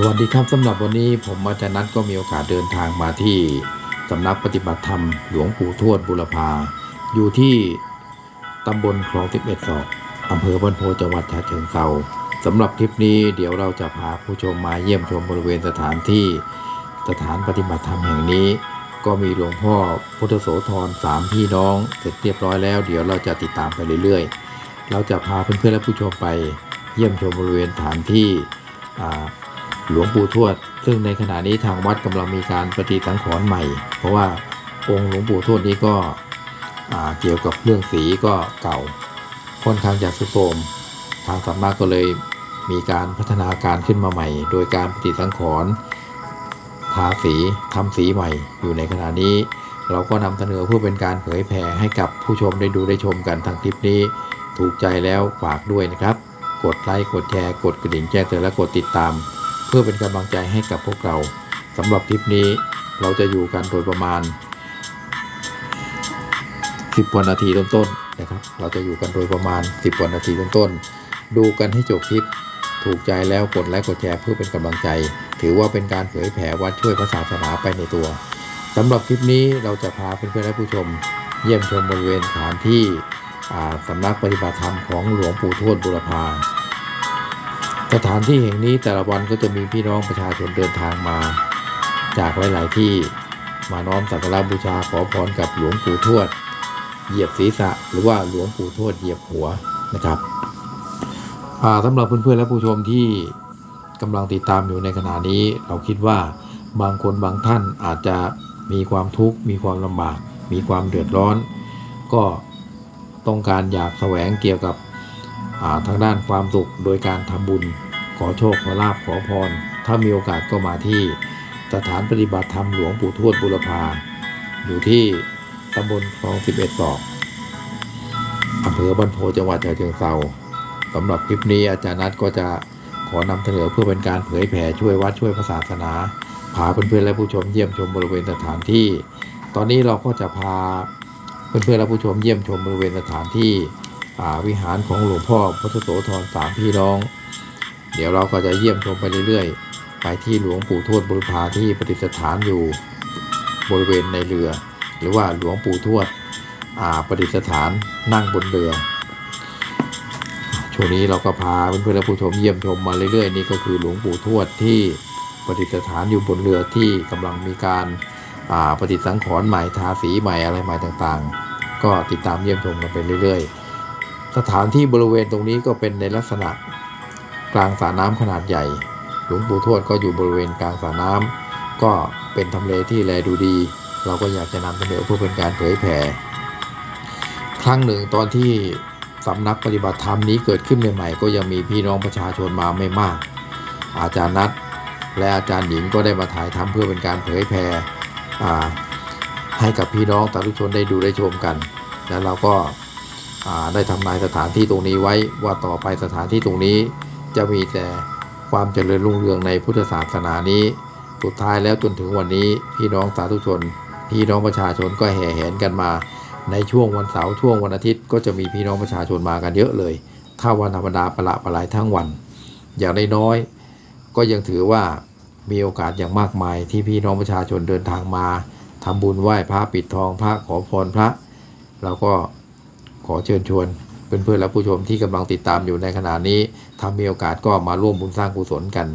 สวัสดีครับสำหรับวันนี้ผมอาจารย์นัทก็มีโอกาสเดินทางมาที่สำนักปฏิบัติธรรม หลวงปู่ทวดบุรพา อยู่ที่ตำบลคลองสิบเอ็ดศอกอำเภอบ้านโพจังหวัดฉะเชิงเทราสำหรับทริปนี้เดี๋ยวเราจะพาผู้ชมมาเยี่ยมชมบริเวณสถานที่สถานปฏิบัติธรรมแห่งนี้ ก็มีหลวงพ่อพุทธโสธรสามพี่น้อง เสร็จเรียบร้อยแล้ว เดี๋ยวเราจะติดตามไปเรื่อยๆ เราจะพาเพื่อนๆและผู้ชมไปเยี่ยมชมบริเวณสถานที่อ่า หลวงปู่ทวด ซึ่งในขณะนี้ทางวัดกำลังมีการปฏิสังขรณ์ใหม่ เพราะว่าองค์หลวงปู่ทวดนี้ก็เกี่ยวกับเรื่องสีก็เก่าค่อนข้างจะสุดโทมทางสำนักก็เลยมีการพัฒนาการขึ้นมาใหม่ โดยการปฏิสังขรณ์ทาสีทำสีใหม่ อยู่ในขณะนี้ เราก็นำเสนอเพื่อเป็นการเผยแผ่ให้กับผู้ชมได้ดูได้ชมกันทางคลิปนี้ ถูกใจแล้วฝากด้วยนะครับ กดไลค์กดแชร์กดกระดิ่งแจ้งเตือนและกดติดตาม เพื่อเป็นกำลังใจให้กับพวกเราสำหรับทริปนี้เราจะอยู่กันโดยประมาณ 10วันนาทีต้นๆนะครับ เราจะอยู่กันโดยประมาณ 10วันนาทีต้นๆดูกันให้จบคลิปถูกใจแล้วกดไลค์กดแชร์เพื่อเป็นกำลังใจ ถือว่าเป็นการเผยแผ่วัดช่วยพระศาสนาไปในตัวสำหรับคลิปนี้เราจะพาเพื่อนๆและผู้ชม เยี่ยมชมบริเวณสถานที่สำนักปฏิบัติธรรมของหลวงปู่ทวดบุรพา สถานที่แห่งนี้แต่ละวันก็จะมีพี่น้องประชาชนเดินทางมา จากหลาย ๆ ที่มาน้อมสักการะบูชาขอพรกับหลวงปู่ทวด เหยียบศีรษะ หรือว่าหลวงปู่ทวดเหยียบหัวนะครับอ่าสำหรับเพื่อน ๆ และผู้ชมที่กำลังติดตามอยู่ในขณะนี้ เราคิดว่าบางคนบางท่านอาจจะมีความทุกข์มีความลำบาก มีความเดือดร้อน ก็ต้องการอยากแสวงเกี่ยวกับ ทางด้านความสุขโดยการทำบุญ ขอโชคขอลาบขอพร ถ้ามีโอกาสก็มาที่สถานปฏิบัติธรรมหลวงปู่ทวดบุรพา อยู่ที่ตำบลคลอง11ศอกอำเภอบ้านโพจังหวัดฉะเชิงเทราสำหรับคลิปนี้อาจารย์นัทก็จะขอนำเสนอเพื่อเป็นการเผยแผ่ช่วยวัดช่วยศาสนาพาเพื่อนๆและผู้ชมเยี่ยมชมบริเวณสถานที่ ตอนนี้เราก็จะพาเพื่อนๆและผู้ชมเยี่ยมชมบริเวณสถานที่ วิหารของหลวงพ่อพุทธโสธรสามพี่น้อง เดี๋ยวเราก็จะเยี่ยมชมไปเรื่อยๆ ไปที่หลวงปู่ทวดบุรพาที่ประดิษฐานอยู่บริเวณในเรือ หรือว่าหลวงปู่ทวดอ่าประดิษฐานนั่งบนเรือช่วงนี้เราก็พาเพื่อนๆและผู้ชมเยี่ยมชมมาเรื่อยๆนี่ก็คือหลวงปู่ทวดที่ประดิษฐานอยู่บนเรือที่กำลังมีการอ่าประดิสังขรณ์ใหม่ทาสีใหม่อะไรใหม่ต่างๆ ก็ติดตามเยี่ยมชมกันไปเรื่อยๆ สถานที่บริเวณตรงนี้ก็เป็นในลักษณะกลางสระน้ำขนาดใหญ่ หลวงปู่ทวดก็อยู่บริเวณกลางสระน้ำก็เป็นทำเลที่แลดูดี เราก็อยากจะนำเสนอเพื่อเป็นการเผยแผ่ ครั้งหนึ่งตอนที่สำนักปฏิบัติธรรมนี้เกิดขึ้นใหม่ๆก็ยังมีพี่น้องประชาชนมาไม่มาก อาจารย์นัทและอาจารย์หญิงก็ได้มาถ่ายทำเพื่อเป็นการเผยแผ่อ่ให้กับพี่น้องสาธุชนได้ดูได้ชมกัน แล้วเราก็ ได้ทำนายสถานที่ตรงนี้ไว้ว่าต่อไปสถานที่ตรงนี้ จะมีแต่ความเจริญรุ่งเรืองในพุทธศาสนานี้ สุดท้ายแล้วจนถึงวันนี้พี่น้องสาธุชน พี่น้องประชาชนก็แห่แหนกันมา ในช่วงวันเสาร์ช่วงวันอาทิตย์ ก็จะมีพี่น้องประชาชนมากันเยอะเลย ถ้าวันธรรมดาประละประหลายทั้งวัน อย่างน้อยๆก็ยังถือว่ามีโอกาสอย่างมากมายที่พี่น้องประชาชนเดินทางมาทำบุญไหว้พระปิดทองพระขอพรพระ เราก็ ขอเชิญชวนเพื่อนๆและผู้ชมที่กำลังติดตามอยู่ในขณะนี้ถ้ามีโอกาสก็มาร่วมบุญสร้างกุศลกัน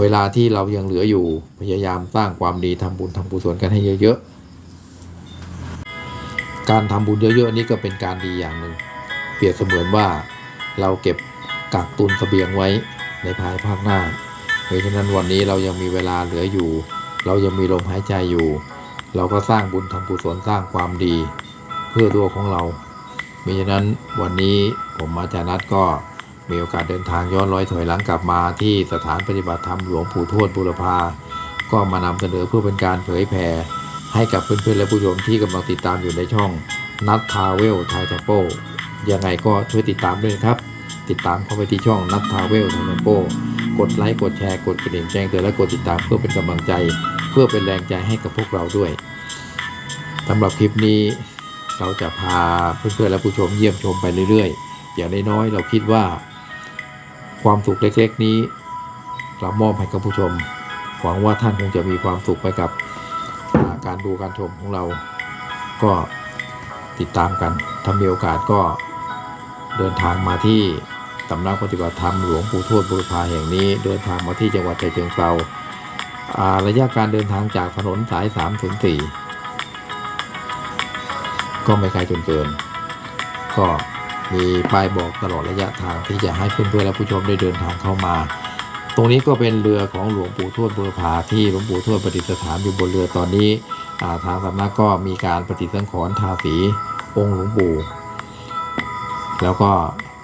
เวลาที่เรายังเหลืออยู่พยายามสร้างความดีทำบุญทำกุศลกันให้เยอะๆ การทำบุญเยอะๆ นี่ก็เป็นการดีอย่างหนึ่งเปรียบเสมือนว่าเราเก็บกักตุนเสบียงไว้ในภายภาคหน้า เพราะฉะนั้นวันนี้เรายังมีเวลาเหลืออยู่ เรายังมีลมหายใจอยู่ เราก็สร้างบุญทำกุศลสร้างความดี เพื่อตัวของเรา มิฉะนั้นวันนี้ผมอาจารย์นัทก็มีโอกาสเดินทางย้อนร้อยถอยหลังกลับมาที่สถานปฏิบัติธรรมหลวงปู่ทวดบุรพาก็มานำเสนอเพื่อเป็นการเผยแผ่ให้กับเพื่อนๆและผู้ชมที่กำลังติดตามอยู่ในช่องนัททาเวลไททโปยังไงก็ช่วยติดตามด้วยครับ ติดตามเข้าไปที่ช่องนัททาเวลไททโปกดไลค์กดแชร์กดกระดิ่งแจ้งเตือนและกดติดตามเพื่อเป็นกำลังใจ เพื่อเป็นแรงใจให้กับพวกเราด้วยสำหรับคลิปนี้ เราจะพาเพื่อนๆและผู้ชมเยี่ยมชมไปเรื่อยๆ อย่างน้อยๆเราคิดว่า ความสุขเล็กๆนี้ เรามอบให้กับผู้ชม หวังว่าท่านคงจะมีความสุขไปกับการดูการชมของเรา ก็ติดตามกันถ้ามีโอกาสก็เดินทางมาที่สำนักปฏิบัติธรรมหลวงปู่ทวดบุรพาแห่งนี้ เดินทางมาที่จังหวัดฉะเชิงเทราระยะการเดินทางจากถนนสาย3ถึง4 ก็ไม่ไกลจนเกิน ก็มีป้ายบอกตลอดระยะทางที่จะให้เพื่อนๆและผู้ชมได้เดินทางเข้ามา ตรงนี้ก็เป็นเรือของหลวงปู่ทวดบุรพาที่หลวงปู่ทวดประดิษฐานอยู่บนเรือตอนนี้ทางสำนักก็มีการปฏิสังขรณ์ทาสีองค์หลวงปู่ แล้วก็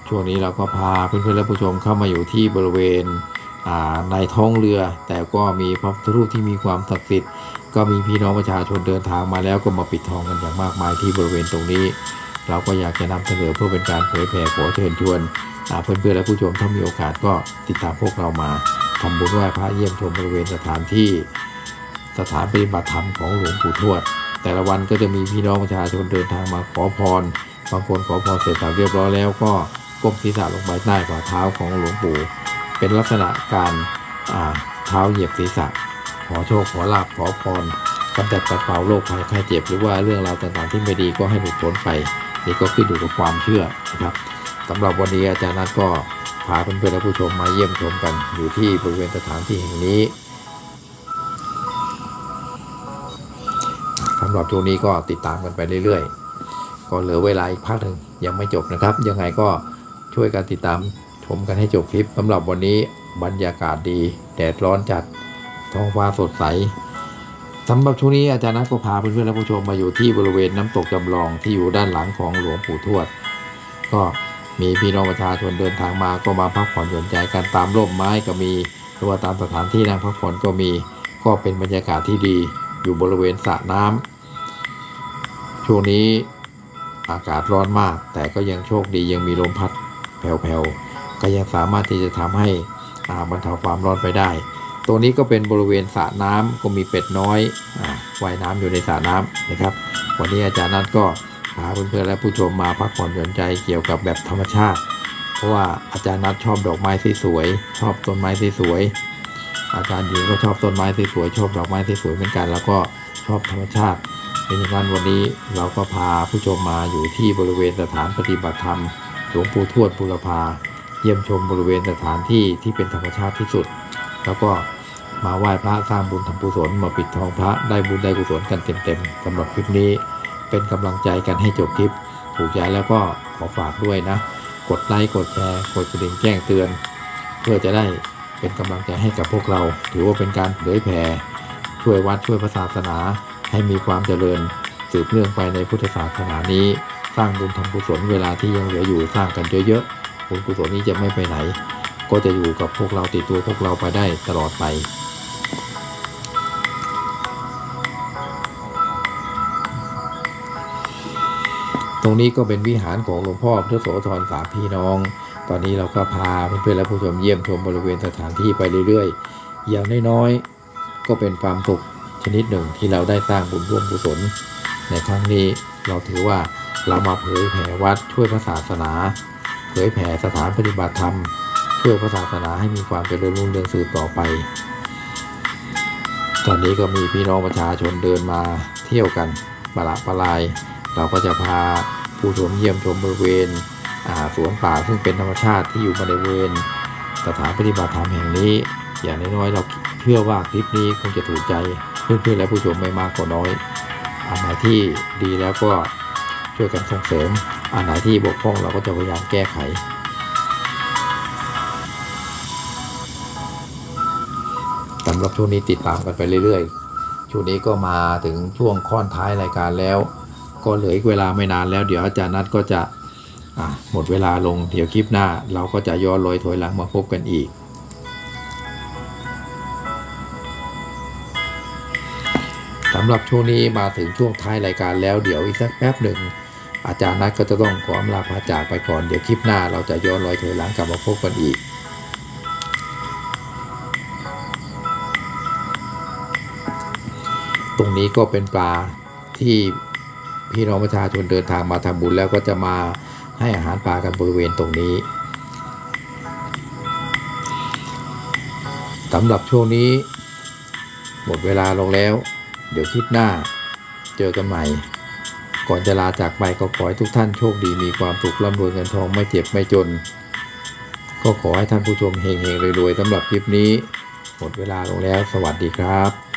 ช่วงนี้เราก็พาเพื่อนๆและผู้ชมเข้ามาอยู่ที่บริเวณในท้องเรือ แต่ก็มีพระพุทธรูปที่มีความศักดิ์สิทธิ์ ก็มีพี่น้องประชาชนเดินทางมาแล้วก็มาปิดทองกันอย่างมากมายที่บริเวณตรงนี้ เราก็อยากจะนำเสนอเพื่อเป็นการเผยแผ่ขอเชิญชวนเพื่อนๆและผู้ชมถ้ามีโอกาสก็ติดตามพวกเรามาทำบุญไหว้พระเยี่ยมชมบริเวณสถานที่ สถานปฏิบัติธรรมของหลวงปู่ทวด แต่ละวันก็จะมีพี่น้องประชาชนเดินทางมาขอพรบางคนขอพรเสร็จสับเรียบร้อยแล้วก็ก้มศีรษะลงไปใต้ฝ่าเท้าของหลวงปู่ เป็นลักษณะการเท้าเหยียบศีรษะ ขอโชคขอลาบขอพรกำจัดปัดเป่าโรคภัยไข้เจ็บหรือว่าเรื่องราวต่างๆ ที่ไม่ดีก็ให้หลุดพ้นไป นี่ก็ขึ้นอยู่กับความเชื่อนะครับสำหรับวันนี้อาจารย์นัทก็พาเพื่อนๆและผู้ชมมาเยี่ยมชมกันอยู่ที่บริเวณสถานที่แห่งนี้สำหรับช่วงนี้ก็ติดตามกันไปเรื่อยๆ ก็เหลือเวลาอีกพักหนึ่งยังไม่จบนะครับ ยังไงก็ช่วยกันติดตามชมกันให้จบคลิปสำหรับวันนี้บรรยากาศดีแดดร้อนจัด ท้องฟ้าสดใสสำหรับช่วงนี้อาจารย์นัทก็พาเพื่อนๆและผู้ชมมาอยู่ที่บริเวณน้ำตกจำลองที่อยู่ด้านหลังของหลวงปู่ทวด ก็มีพี่น้องประชาชนเดินทางมาก็มาพักผ่อนหย่อนใจกันตามร่มไม้ก็มีหรือว่าตามสถานที่นั่งพักผ่อนก็มีก็เป็นบรรยากาศที่ดีอยู่บริเวณสระน้ำช่วงนี้อากาศร้อนมาก แต่ก็ยังโชคดียังมีลมพัดแผ่วๆก็ยังสามารถที่จะทำให้อาบรรเทาความร้อนไปได้ ตรงนี้ก็เป็นบริเวณสระน้ำก็มีเป็ดน้อยอว่ายน้ำอยู่ในสระน้ำนะครับ วันนี้อาจารย์นัทก็พาเพื่อนๆและผู้ชมมาพักผ่อนหย่อนใจเกี่ยวกับแบบธรรมชาติ เพราะว่าอาจารย์นัทชอบดอกไม้สวยๆชอบต้นไม้สวยๆอาจารย์หญิงก็ชอบต้นไม้สวยๆชอบดอกไม้สวยๆเหมือนกัน แล้วก็ชอบธรรมชาติเป็นอย่างนั้นวันนี้เราก็พาผู้ชมมาอยู่ที่บริเวณสถานปฏิบัติธรรมหลวงปู่ทวดบุรพาเยี่ยมชมบริเวณสถานที่ที่เป็นธรรมชาติที่สุด แล้วก็มาไหว้พระสร้างบุญทำกุศลมาปิดทองพระได้บุญได้กุศลกันเต็มๆสำหรับคลิปนี้เป็นกำลังใจกันให้จบคลิป ถูกใจแล้วก็ขอฝากด้วยนะ กดไลค์กดแชร์กดกระดิ่งแจ้งเตือน เพื่อจะได้เป็นกำลังใจให้กับพวกเรา ถือว่าเป็นการเผยแผ่ช่วยวัดช่วยพระศาสนา ให้มีความเจริญสืบเนื่องไปในพุทธศาสนานี้ สร้างบุญทำกุศลเวลาที่ยังเหลืออยู่สร้างกันเยอะๆบุญกุศลนี้จะไม่ไปไหน ก็จะอยู่กับพวกเราติดตัวพวกเราไปได้ตลอดไป ตรงนี้ก็เป็นวิหารของหลวงพ่อพุทธโสธรสามพี่น้อง ตอนนี้เราก็พาเพื่อนๆและผู้ชมเยี่ยมชมบริเวณสถานที่ไปเรื่อยๆ อย่างน้อยๆ ก็เป็นความสุขชนิดหนึ่งที่เราได้สร้างบุญร่วมกุศล ในครั้งนี้เราถือว่าเรามาเผยแผ่วัดช่วยพระศาสนา เผยแผ่สถานปฏิบัติธรรม ช่วยพระศาสนาให้มีความเจริญรุ่งเรืองสืบต่อไป ตอนนี้ก็มีพี่น้องประชาชนเดินมาเที่ยวกันปละปลาย เราก็จะพาผู้ชมเยี่ยมชมบริเวณสวนป่าซึ่งเป็นธรรมชาติที่อยู่บริเวณสถานปฏิบัติธรรมแห่งนี้ อย่างน้อยๆเราเชื่อว่าคลิปนี้คงจะถูกใจเพื่อนๆและผู้ชมไม่มากก็น้อยอันไหนที่ดีแล้วก็ช่วยกันส่งเสริมอันไหนที่บกพร่องเราก็จะพยายามแก้ไข รับช่วงนี้ติดตามกันไปเรื่อยๆ ช่วงนี้ก็มาถึงช่วงค่อนท้ายรายการแล้ว ก็เหลืออีกเวลาไม่นานแล้ว เดี๋ยวอาจารย์นัทก็จะะหมดเวลาลงเดี๋ยวคลิปหน้า เราก็จะย้อนรอยถอยหลังมาพบกันอีก สำหรับช่วงนี้มาถึงช่วงท้ายรายการแล้วเดี๋ยวอีกสักแป๊บหนึ่งอาจารย์นัทก็จะต้องขออำลาพาจากไปก่อนเดี๋ยวคลิปหน้าเราจะย้อนรอยถอยหลังกลับมาพบกันอีก รงนี้ก็เป็นปลาที่พี่น้องประชาชนเดินทางมาทำบุญแล้วก็จะมาให้อาหารปลากันบริเวณตรงนี้สำหรับช่วงนี้ หมดเวลาลงแล้ว เดี๋ยวคลิปหน้าเจอกันใหม่ ก่อนจะลาจากไปก็ขอให้ทุกท่านโชคดีมีความสุขร่ำรวยเงินทองไม่เจ็บไม่จน ก็ขอให้ท่านผู้ชมเฮงๆรวยๆสำหรับคลิปนี้ หมดเวลาลงแล้ว สวัสดีครับ